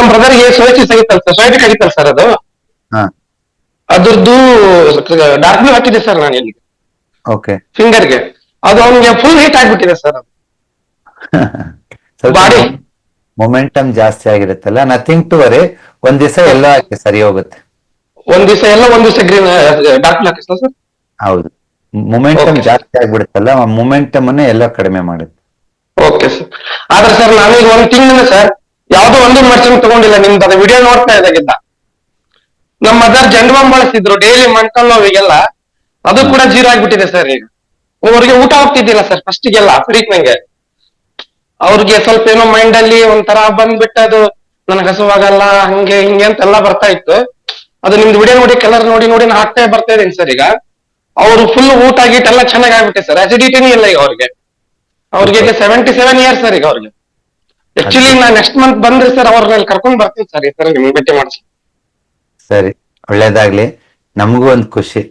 ನಮ್ಮ ಬ್ರದರ್ಗೆ ಗೆ ಆಗಿತ್ತಲ್ಲ ಸರ್ ಸೊಯಟಿಕ್ ಆಗಿತ್ತಲ್ಲ ಸರ್ ಅದು. ಹಾ. ಅದ್ರದ್ದು ಡಾರ್ಕ್ ಬ್ಲೂ ಹಾಕಿದೆ ಸರ್ ನಾನು ಇಲ್ಲಿ ಓಕೆ ಫಿಂಗರ್ಗೆ ಅದು ಅವನಿಗೆ ಫುಲ್ ಹೀಟ್ ಆಗ್ಬಿಟ್ಟಿದೆ ಸರ್ ಅದು. Body. ಮೊಮೆಂಟಮ್ ಜಾಸ್ತಿ ಆಗಿರುತ್ತಲ್ಲ ನಥಿಂಗ್ ಟು ವರಿ ಒಂದ್ ದಿವಸ ಎಲ್ಲ ಸರಿ ಹೋಗುತ್ತೆ. ಒಂದ್ ದಿವಸ ಎಲ್ಲ ಒಂದ್ ದಿವಸ ಗ್ರೀನ್ ಡಾರ್ಕ್ ಬ್ಲೂ ಹಾಕಿಸ್ತಾ ಸರ್ ಹೌದು. ಮೊಮೆಂಟಮ್ ಜಾಸ್ತಿ ಆಗ್ಬಿಡುತ್ತಲ್ಲ ಮೊಮೆಂಟಮ್ ಅನ್ನೇ ಎಲ್ಲ ಕಡಿಮೆ ಮಾಡುತ್ತೆ. ಓಕೆ ಸರ್ ಆದ್ರೆ ಸರ್ ನಾವೀಗ ಒಂದ್ ತಿಂಗಳ ಸರ್ ಯಾವ್ದೋ ಒಂದು ಮೆಡಿಸಿನ್ ತಗೊಂಡಿಲ್ಲ, ನಿಮ್ದು ಅದು ವಿಡಿಯೋ ನೋಡ್ತಾ ಇದ್ದಾಗಿದ್ದ ನಮ್ಮ ಮದರ್ ಜಂಡು ಬಾಂಬ್ ಬಳಸ್ತಿದ್ರು ಡೈಲಿ ಮಂಟಲ್ ನೋವಿಗೆಲ್ಲ ಅದು ಕೂಡ ಜೀರೋ ಆಗ್ಬಿಟ್ಟಿದೆ ಸರ್ ಈಗ. ಅವ್ರಿಗೆ ಊಟ ಹೋಗ್ತಿದ್ದಿಲ್ಲ ಸರ್ ಫಸ್ಟಿಗೆಲ್ಲ ನಂಗೆ ಅವ್ರಿಗೆ ಸ್ವಲ್ಪ ಏನೋ ಮೈಂಡ್ ಅಲ್ಲಿ ಒಂಥರ ಬಂದ್ಬಿಟ್ಟದು ನನಗೆ ಹಸುವಾಗಲ್ಲ, ಹಂಗೆ, ಹಿಂಗೆ ಅಂತೆಲ್ಲ ಬರ್ತಾ ಇತ್ತು. ಅದು ನಿಮ್ದು ವಿಡಿಯೋ ನೋಡಿ ಕಲರ್ ನೋಡಿ ನೋಡಿ ನಾ ಹಾಕ್ತಾ ಬರ್ತಾ ಇದ್ದೀನಿ ಸರ್ ಈಗ. ಅವ್ರು ಫುಲ್ ಊಟ, ಗೀಟ ಎಲ್ಲ ಚೆನ್ನಾಗಿ ಆಗ್ಬಿಟ್ಟೆ ಸರ್ ಅಸಿಡಿಟಿನೇ ಇಲ್ಲ ಈಗ ಅವ್ರಿಗೆ. ಅವ್ರಿಗೆ ಸೆವೆಂಟಿ ಸೆವೆನ್ ಇಯರ್ಸ್ ಸರ್ ಈಗ ಅವ್ರಿಗೆ. ಆಕ್ಚುಲಿ ನಾ ನೆಕ್ಸ್ಟ್ ಮಂತ್ ಬಂದ್ರೆ ಸರ್ ಅವ್ರನ್ನ ಕರ್ಕೊಂಡ್ ಬರ್ತೀನಿ ಸರ್ ಈ ಸರ್ ನಿಮ್ಗೆ ಭೇಟಿ ಮಾಡಿಸಿ ಸರಿ, ಒಳ್ಳೇದಾಗ್ಲಿ. ನಮಗೂ ಒಂದ್ ಖುಷಿ.